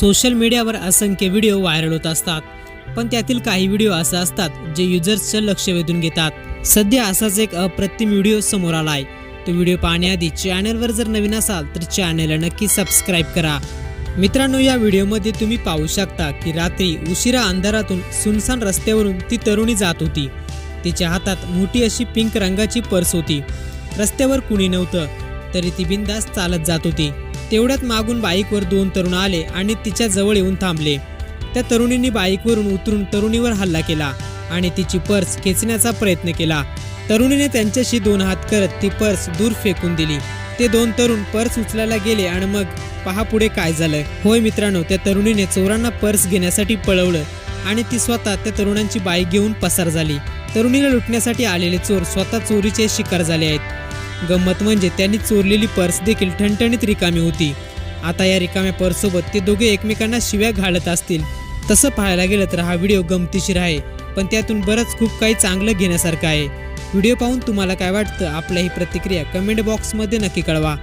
Social मीडियावर असंख्य video viral होत असतात. पण त्यातील काही व्हिडिओ असे असतात जे युजर्सचं लक्ष वेधून घेतात. सध्या असाच एक अप्रतिम व्हिडिओ समोर आलाय. तो व्हिडिओ पाहण्याआधी चॅनलवर जर नवीन असाल तर चॅनलला नक्की सबस्क्राईब करा. मित्रांनो या व्हिडिओमध्ये तुम्ही पाहू शकता की रात्री उशिरा अंधारातून सुनसान रस्त्यावरून ती तरुणी जात होती. तिच्या हातात मोठी अशी पिंक रंगाची पर्स होती. रस्त्यावर कुणी नव्हतं तरी ती बिंदास चालत जात होती. तेवढ्यात मागून बाईकवर दोन तरुण आले आणि तिच्या जवळ येऊन थांबले. त्या तरुणींनी बाईकवरून उतरून तरुणीवर हल्ला केला आणि तिची पर्स खेचण्याचा प्रयत्न केला. तरुणीने त्यांच्याशी दोन हात करत ती पर्स दूर फेकून दिली. ते दोन तरुण पर्स उचलायला गेले आणि मग पहा पुढे काय झालं होय मित्रांनो त्या तरुणीने चोरांना पर्स घेण्यासाठी पळवलं आणि ती स्वतः त्या तरुणांची बाईक घेऊन पसार झाली. तरुणीला लुटण्यासाठी आलेले चोर स्वतः चोरीचे शिकार झाले आहेत. गंमत म्हणजे त्यांनी चोरलेली पर्स देखील ठणठणीत रिकामी होती. आता या रिकाम्या पर्ससोबत ते दोघे एकमेकांना शिव्या घालत असतील. तसं पाहायला गेलं तर हा व्हिडिओ गमतीशीर आहे पण त्यातून बरंच खूप काही चांगलं घेण्यासारखं आहे. व्हिडिओ पाहून तुम्हाला काय वाटतं? आपल्या ही प्रतिक्रिया कमेंट बॉक्समध्ये नक्की कळवा.